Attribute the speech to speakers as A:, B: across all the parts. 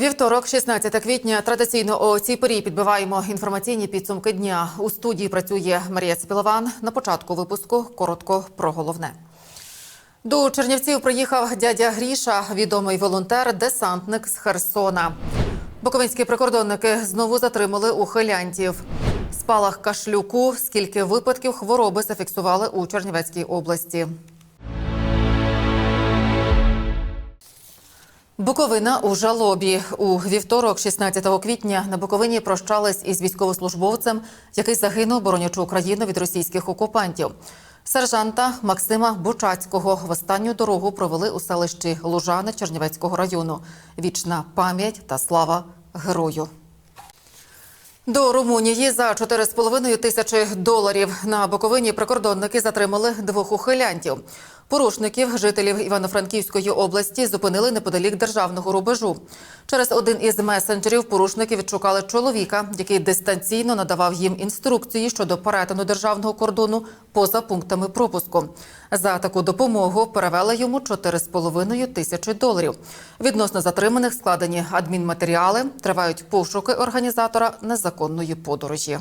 A: Вівторок, 16 квітня. Традиційно о цій порі підбиваємо інформаційні підсумки дня. У студії працює Марія Цпілован. На початку випуску коротко про головне. До Чернівців приїхав дядя Гріша, відомий волонтер, десантник з Херсона. Буковинські прикордонники знову затримали ухилянтів. Спалах кашлюку. Скільки випадків хвороби зафіксували у Чернівецькій області. Буковина у жалобі у вівторок, 16 квітня, на Буковині прощались із військовослужбовцем, який загинув, боронячу Україну від російських окупантів. Сержанта Максима Бучацького в останню дорогу провели у селищі Лужани Чернівецького району. Вічна пам'ять та слава герою. До Румунії за 4,5 тисячі доларів на Буковині прикордонники затримали двох ухилянтів. Порушників жителів Івано-Франківської області зупинили неподалік державного рубежу. Через один із месенджерів порушники відшукали чоловіка, який дистанційно надавав їм інструкції щодо перетину державного кордону поза пунктами пропуску. За таку допомогу перевели йому 4,5 тисячі доларів. Відносно затриманих складені адмінматеріали. Тривають пошуки організатора незаконної подорожі.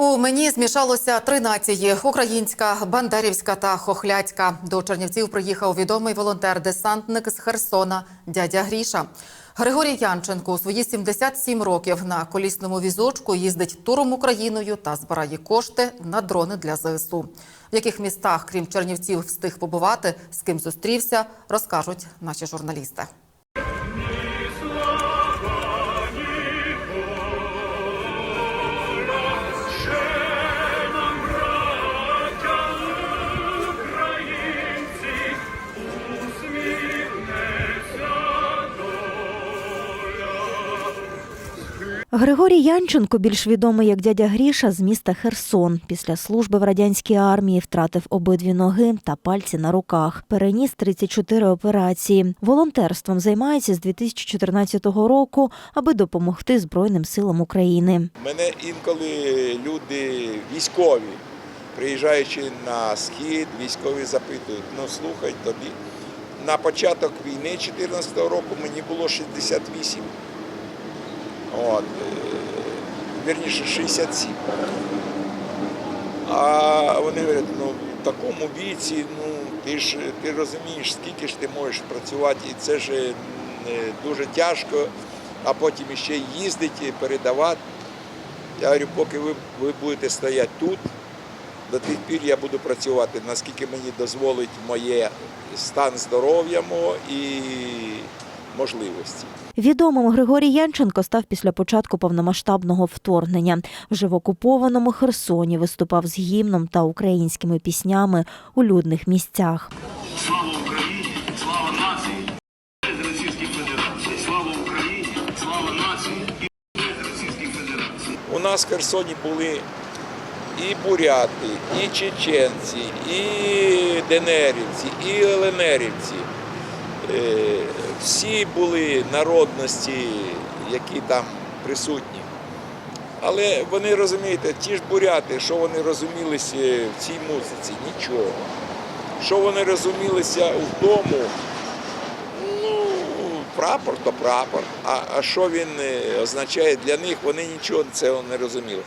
A: У мені змішалося три нації: українська, бандерівська та хохляцька. До Чернівців приїхав відомий волонтер-десантник з Херсона дядя Гріша. Григорій Янченко у свої 77 років на колісному візочку їздить туром Україною та збирає кошти на дрони для ЗСУ. В яких містах, крім Чернівців, встиг побувати, з ким зустрівся, розкажуть наші журналісти.
B: Григорій Янченко, більш відомий як дядя Гріша, з міста Херсон. Після служби в радянській армії втратив обидві ноги та пальці на руках. Переніс 34 операції. Волонтерством займається з 2014 року, аби допомогти Збройним силам України.
C: Мене інколи люди військові, приїжджаючи на схід, військові запитують, ну слухай тобі. На початок війни 2014 року мені було 68. От, е, вірніше 67. А вони говорять, ну в такому віці, ну ти ж ти розумієш, скільки ж ти можеш працювати, і це ж е, дуже тяжко, а потім ще їздити, передавати. Я говорю, поки ви, ви будете стояти тут, до тих пір я буду працювати, наскільки мені дозволить моє стан здоров'я мого і можливості.
B: Відомим Григорій Янченко став після початку повномасштабного вторгнення. Вже в окупованому Херсоні виступав з гімном та українськими піснями у людних місцях.
D: Слава Україні! Слава нації! Без Російської Федерації! Слава Україні! Слава нації! І без Федерації!
C: У нас в Херсоні були і буряти, і чеченці, і денерівці, і еленерівці. Всі були народності, які там присутні. Але вони розумієте, ті ж буряти, що вони розумілися в цій музиці, нічого. Що вони розумілися в тому, ну, прапор то прапор. А, а що він е, означає для них, вони нічого цього не розуміли.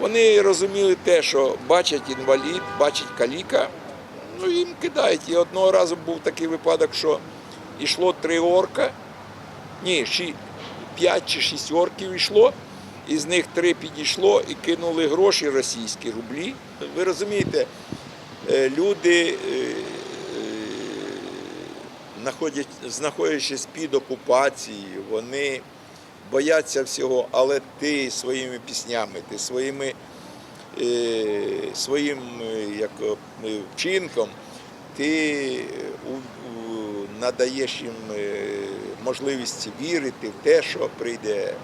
C: Вони розуміли те, що бачать інвалід, бачать каліка, ну їм кидають. І одного разу був такий випадок, що йшло три орка, ні, ші- п'ять чи шість орків йшло, із них три підійшло і кинули гроші російські рублі. Ви розумієте, е, люди, е, е, знаходячись під окупацією, вони бояться всього, але ти своїми піснями, ти своїми, своїм як, вчинком, ти надаєш їм е, можливість вірити в те, що прийде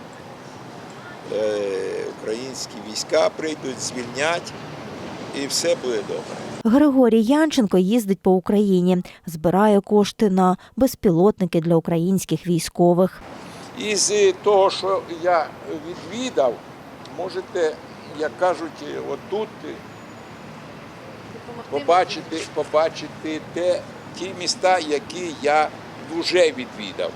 C: е, українські війська, прийдуть, звільнять, і все буде добре.
B: Григорій Янченко їздить по Україні, збирає кошти на безпілотники для українських військових.
C: Із того, що я відвідав, можете, як кажуть, отут побачити, побачити те, ті міста, які я вже відвідав.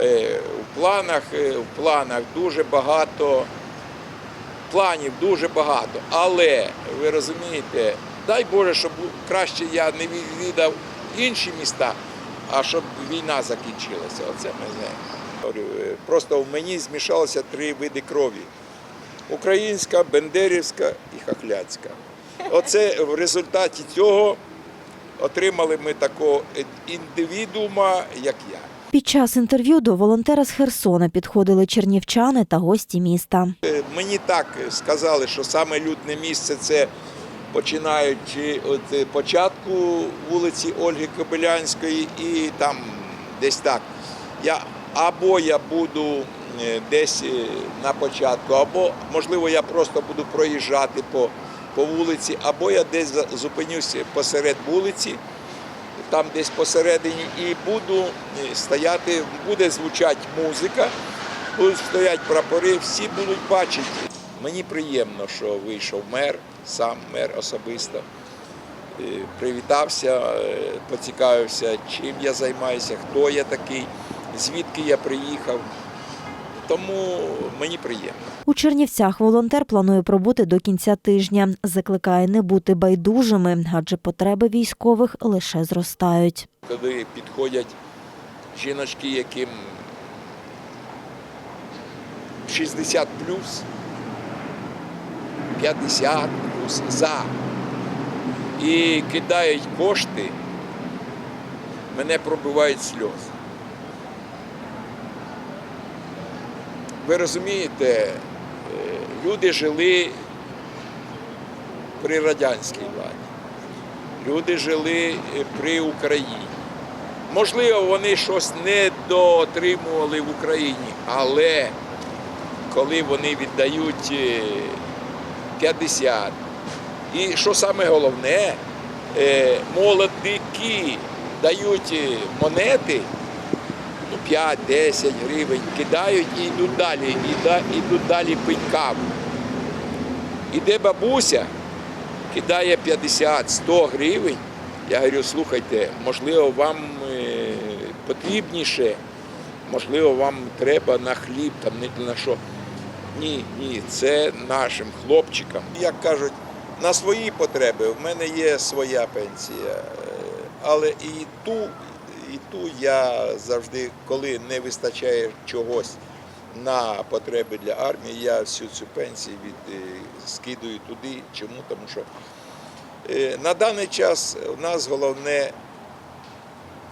C: Е, В планах, е, в планах дуже багато планів дуже багато. Але ви розумієте, дай Боже, щоб краще я не відвідав інші міста, а щоб війна закінчилася. Оце мене. е, Просто в мені змішалося три види крові: українська, бендерівська і хахляцька. Оце в результаті цього отримали ми такого індивідуума, як я.
B: Під час інтерв'ю до волонтера з Херсона підходили чернівчани та гості міста.
C: Е, Мені так сказали, що саме людне місце це починаючи від е, початку вулиці Ольги Кобилянської і там десь так. Я, або я буду е, десь е, на початку, або можливо я просто буду проїжджати по, по вулиці, або я десь зупинюся посеред вулиці, там десь посередині, і буду е, стояти, буде звучати музика будуть стоять прапори, всі будуть бачити. Мені приємно, що вийшов мер, сам мер особисто. Е, Привітався, е, поцікавився, чим я займаюся, хто я такий, звідки я приїхав. Тому мені приємно.
B: У Чернівцях волонтер планує пробути до кінця тижня. Закликає не бути байдужими, адже потреби військових лише зростають.
C: Коли підходять жіночки, яким 60 плюс, 50 плюс за і кидають кошти, мене пробивають сльози. Ви розумієте, е, люди жили при радянській владі. Люди жили е, при Україні. Можливо, вони щось не доотримували в Україні, але коли вони віддають е, 50, і що саме головне, е, молодики дають е, монети, 5-10 гривень, кидають і йдуть далі, йдуть далі пить каву. Іде бабуся, кидає 50-100 гривень. Я говорю, слухайте, можливо, вам е, потрібніше, можливо, вам треба на хліб, там не на що. Ні, ні, це нашим хлопчикам. Як кажуть, на свої потреби в мене є своя пенсія, е, але і ту, і ту я завжди, коли не вистачає чогось на потреби для армії, я всю цю пенсію від, е, скидую туди. Чому? Тому що е, на даний час у нас головне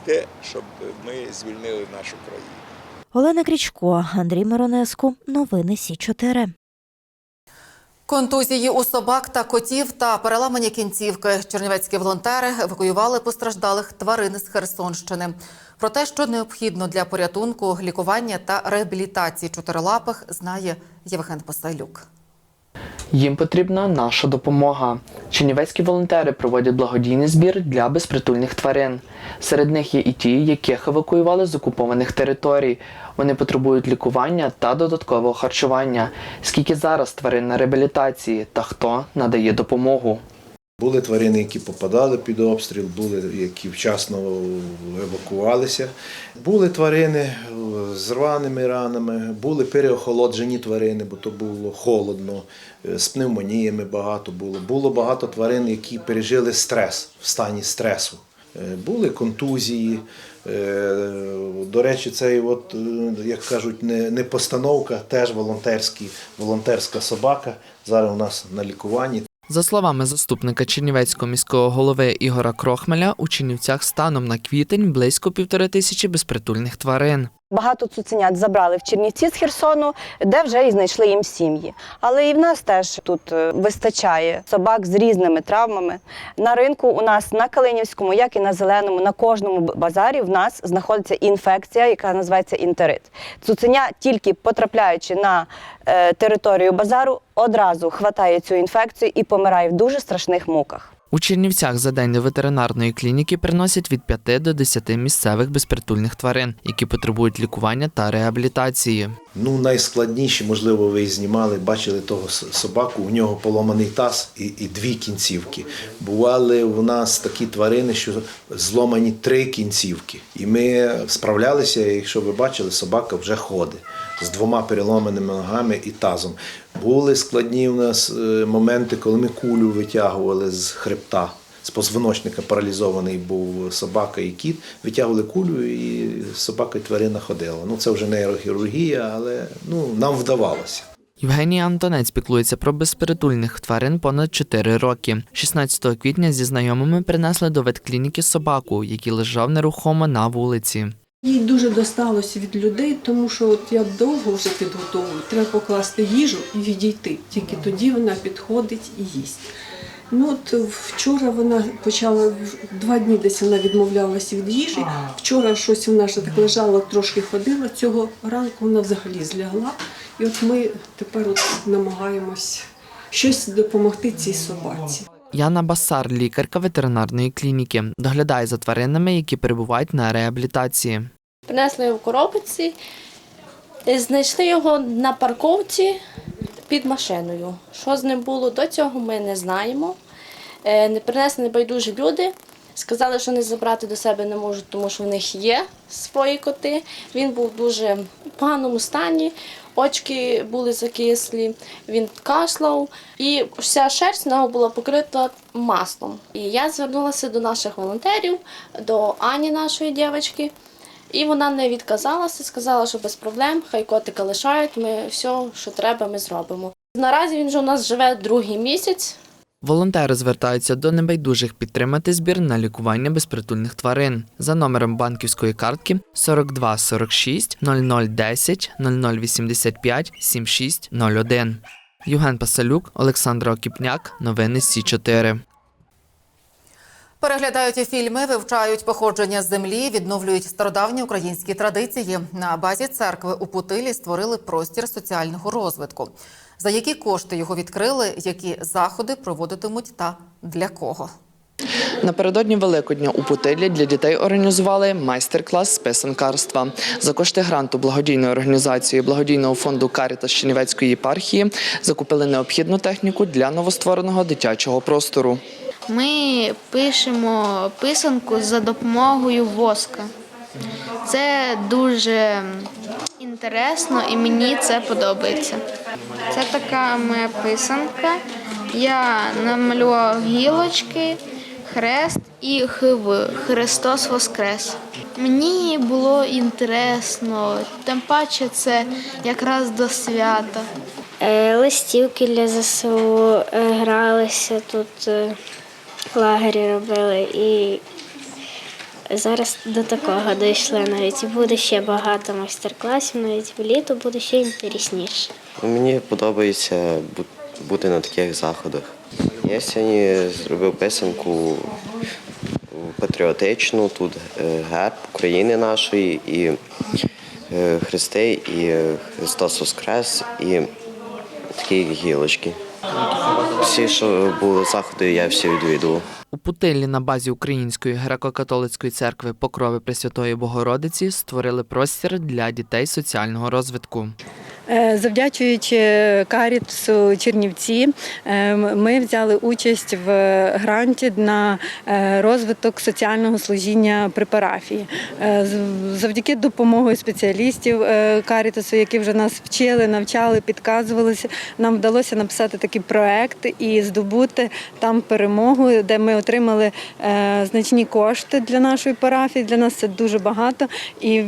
C: те, щоб ми звільнили нашу країну.
B: Олена Крічко, Андрій Миронеску. Новини Сі 4
A: Контузії у собак та котів та переламані кінцівки. Чернівецькі волонтери евакуювали постраждалих тварин з Херсонщини. Про те, що необхідно для порятунку, лікування та реабілітації чотирилапих, знає Євген Посайлюк.
E: Їм потрібна наша допомога. Чернівецькі волонтери проводять благодійний збір для безпритульних тварин. Серед них є і ті, яких евакуювали з окупованих територій. Вони потребують лікування та додаткового харчування. Скільки зараз тварин на реабілітації та хто надає допомогу?
F: Були тварини, які попадали під обстріл, були, які вчасно евакувалися. Були тварини е, з рваними ранами, були переохолоджені тварини, бо то було холодно, е, з пневмоніями багато було. Було багато тварин, які пережили стрес в стані стресу. Е, Були контузії. До речі, цей, от, як кажуть, не, постановка, теж волонтерська собака. Зараз у нас на лікуванні.
E: За словами заступника Чернівецького міського голови Ігора Крохмеля, у Чернівцях станом на квітень близько півтори тисячі безпритульних тварин.
G: Багато цуценят забрали в Чернівці з Херсону, де вже і знайшли їм сім'ї. Але і в нас теж тут е, вистачає собак з різними травмами. На ринку у нас на Калинівському, як і на зеленому, на кожному базарі в нас знаходиться інфекція, яка називається інтерит. Цуценя, тільки потрапляючи на е, територію базару, одразу хватає цю інфекцію і помирає в дуже страшних муках.
E: У Чернівцях за день до ветеринарної клініки приносять від 5 до 10 місцевих безпритульних тварин, які потребують лікування та реабілітації.
F: Ну, найскладніші, можливо, ви і знімали, бачили того собаку, у нього поломаний таз і, і дві кінцівки. Бували у нас такі тварини, що зломані три кінцівки. І ми справлялися, якщо ви бачили, собака вже ходить з двома переломаними ногами і тазом. Були складні у нас е, моменти, коли ми кулю витягували з хребта. З позвоночника паралізований був собака і кіт, витягували кулю, і собака і тварина ходила. Ну це вже нейрохірургія, але ну, нам вдавалося.
E: Євгеній Антонець піклується про безпритульних тварин понад 4 роки. 16 квітня зі знайомими принесли до ветклініки собаку, який лежав нерухомо на вулиці.
H: Їй дуже досталося від людей, тому що от я довго вже підготовую. Треба покласти їжу і відійти. Тільки тоді вона підходить і їсть. Ну от вчора вона почала два дні десь вона відмовлялася від їжі. Вчора щось вона ще так лежала, трошки ходила. Цього ранку вона взагалі злягла. І от ми тепер от намагаємось щось допомогти цій собаці.
E: Яна Басар, лікарка ветеринарної клініки, доглядає за тваринами, які перебувають на реабілітації.
I: Принесли його в коробці, знайшли його на парковці під машиною. Що з ним було до цього, ми не знаємо. Е, Не принесли небайдужі люди. Сказали, що не забрати до себе не можуть, тому що в них є свої коти. Він був в дуже поганому стані, очки були закислі, він кашляв, і вся шерсть в нього була покрита маслом. І я звернулася до наших волонтерів, до Ані, нашої дівчинки. І вона не відказалася, сказала, що без проблем, хай котика лишають, ми все, що треба, ми зробимо. Наразі він вже у нас живе другий місяць.
E: Волонтери звертаються до небайдужих підтримати збір на лікування безпритульних тварин за номером банківської картки 42 46 0010 0085 7601. Євген Пасалюк, Олександр Окіпняк. Новини Сі 4
A: Переглядають фільми, вивчають походження землі, відновлюють стародавні українські традиції. На базі церкви у Путилі створили простір соціального розвитку. За які кошти його відкрили, які заходи проводитимуть та для кого.
E: Напередодні Великодня у Путилі для дітей організували майстер-клас з писанкарства. За кошти гранту благодійної організації благодійного фонду Карітас Чернівецької єпархії закупили необхідну техніку для новоствореного дитячого простору.
J: Ми пишемо писанку за допомогою воска. Це дуже інтересно і мені це подобається. Це така моя писанка. Я намалював гілочки, хрест і хив Христос Воскрес. Мені було інтересно, тим паче це якраз до свята.
K: Е, Листівки для ЗСУ е, гралися тут, е, лагері робили і зараз до такого дійшли навіть. Буде ще багато майстер-класів, навіть вліту буде ще інтересніше.
L: Мені подобається бути на таких заходах. Я сьогодні зробив писанку патріотичну, тут е, герб України нашої, і е, хрести, і е, Христос Воскрес, і такі гілочки. Всі, що були заходи, я всі відвідував.
E: У Путиллі на базі Української греко-католицької церкви Покрови Пресвятої Богородиці створили простір для дітей соціального розвитку.
H: Е, Завдячуючи Карітсу Чернівці, е, ми взяли участь в гранті на е, розвиток соціального служіння при парафії. Завдяки допомогою спеціалістів Карітасу, які вже нас вчили, навчали, підказувалися, нам вдалося написати такий проект і здобути там перемогу, де ми отримали значні кошти для нашої парафії. Для нас це дуже багато. І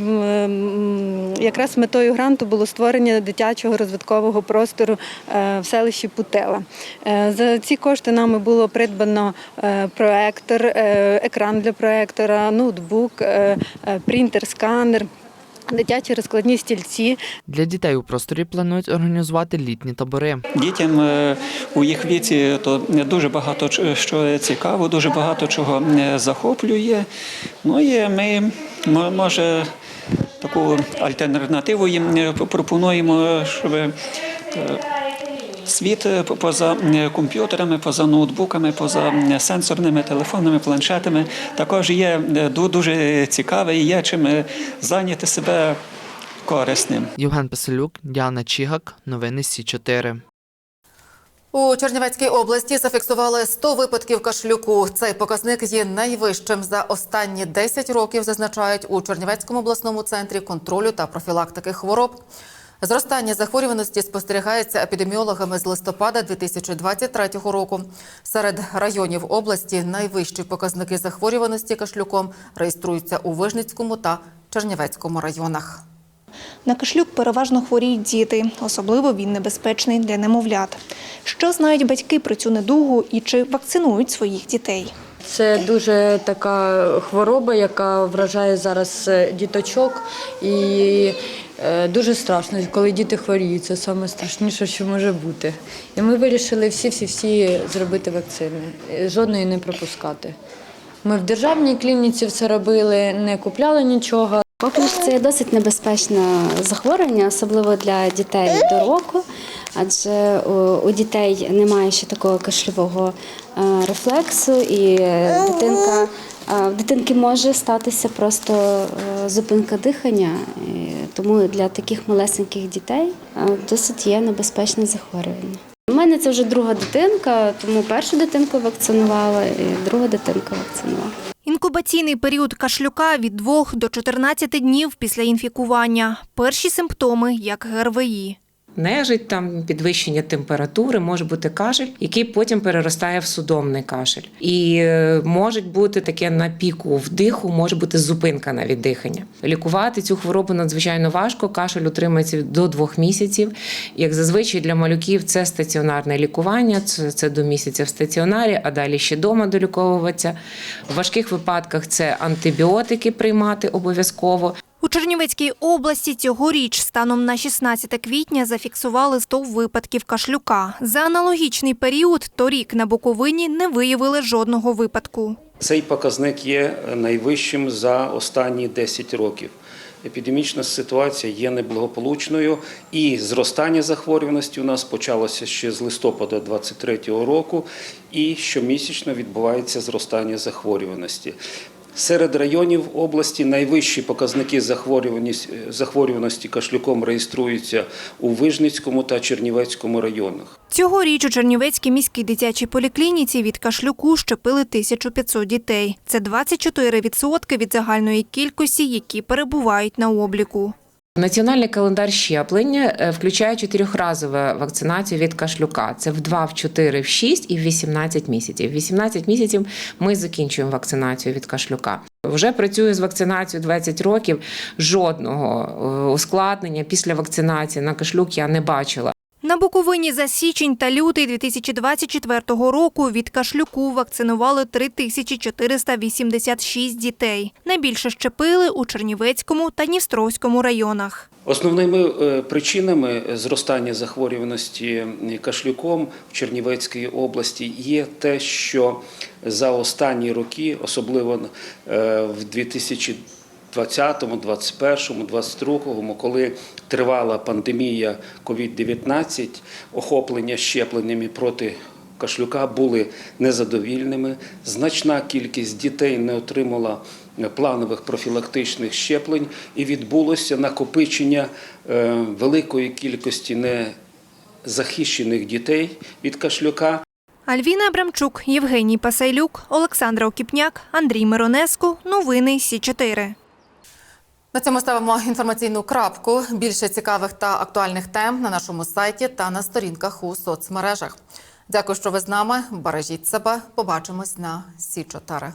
H: якраз метою гранту було створення дитячого розвиткового простору е, в селищі Путела. Е, За ці кошти нами було придбано е, проектор, екран для проектора, ноутбук, принтер, сканер. Дитячі розкладні стільці,
E: Для дітей у просторі планують організувати літні табори.
M: Дітям у їх віці то дуже багато що цікаво, дуже багато чого захоплює. Ну і ми може таку альтернативу їм е, пропонуємо, щоб е, світ поза е, комп'ютерами, поза ноутбуками, поза сенсорними телефонами, планшетами також є ду- дуже цікавий, є чим зайняти себе корисним.
E: Євген Песелюк, Діана Чігак, новини Сі 4
A: У Чернівецькій області зафіксували 100 випадків кашлюку. Цей показник є найвищим за останні 10 років, зазначають у Чернівецькому обласному центрі контролю та профілактики хвороб. Зростання захворюваності спостерігається епідеміологами з листопада 2023 року. Серед районів області найвищі показники захворюваності кашлюком реєструються у Вижницькому та Чернівецькому районах.
N: На кашлюк переважно хворіють діти, особливо він небезпечний для немовлят. Що знають батьки про цю недугу і чи вакцинують своїх дітей?
O: Це дуже така хвороба, яка вражає зараз е, діточок. І е, дуже страшно, коли діти хворіють. Це саме страшніше, що може бути. І ми вирішили всі-всі-всі зробити вакцини, е, жодної не пропускати. Ми в державній клініці все робили, не купляли нічого.
K: Коклюш – це досить небезпечне захворювання, особливо для дітей до року, адже у, дітей немає ще такого кашльового е, рефлексу, і дитинка, е, в дитинки може статися просто е, зупинка дихання. Тому для таких малесеньких дітей досить є небезпечне захворювання. У мене це вже друга дитинка, тому першу дитинку вакцинувала, і друга дитинка вакцинувала.
N: Інкубаційний період кашлюка від 2 до 14 днів після інфікування. Перші симптоми як ГРВІ.
P: Нежить, там підвищення температури, може бути кашель, який потім переростає в судомний кашель. І е, може бути таке на піку вдиху, може бути зупинка навіть дихання. Лікувати цю хворобу надзвичайно важко. Кашель утримується до двох місяців. Як зазвичай для малюків це стаціонарне лікування, це, до місяця в стаціонарі, а далі ще вдома доліковуватися. В важких випадках це антибіотики приймати обов'язково.
N: У Чернівецькій області цьогоріч станом на 16 квітня зафіксували 100 випадків кашлюка. За аналогічний період торік на Буковині не виявили жодного випадку.
Q: Цей показник є найвищим за останні 10 років. Епідемічна ситуація є неблагополучною, і зростання захворюваності у нас почалося ще з листопада 2023 року, і щомісячно відбувається зростання захворюваності. Серед районів області найвищі показники захворюваності, кашлюком реєструються у Вижницькому та Чернівецькому районах.
N: Цьогоріч у Чернівецькій міській дитячій поліклініці від кашлюку щепили 1500 дітей. Це 24% від загальної кількості, які перебувають на обліку.
P: Національний календар щеплення е, включає чотирьохразову вакцинацію від кашлюка. Це в 2, в 4, в 6 і в 18 місяців. В 18 місяців ми закінчуємо вакцинацію від кашлюка. Вже працюю з вакцинацією 20 років. Жодного е, ускладнення після вакцинації на кашлюк я не бачила.
N: На Буковині за січень та лютий 2024 року від кашлюку вакцинували 3486 дітей. Найбільше щепили у Чернівецькому та Дністровському районах.
Q: Основними е, причинами зростання захворюваності кашлюком в Чернівецькій області є те, що за останні роки, особливо е, в 2020, 2021, 2022, коли тривала пандемія COVID-19, охоплення щепленнями проти кашлюка були незадовільними. Значна кількість дітей не отримала планових профілактичних щеплень і відбулося накопичення е, великої кількості незахищених дітей від кашлюка.
N: Альвіна Абрамчук, Євгеній Пасайлюк, Олександра Окіпняк, Андрій Миронеску. Новини Сі 4
A: На цьому ставимо інформаційну крапку. Більше цікавих та актуальних тем на нашому сайті та на сторінках у соцмережах. Дякую, що ви з нами. Бережіть себе. Побачимось на Сі 4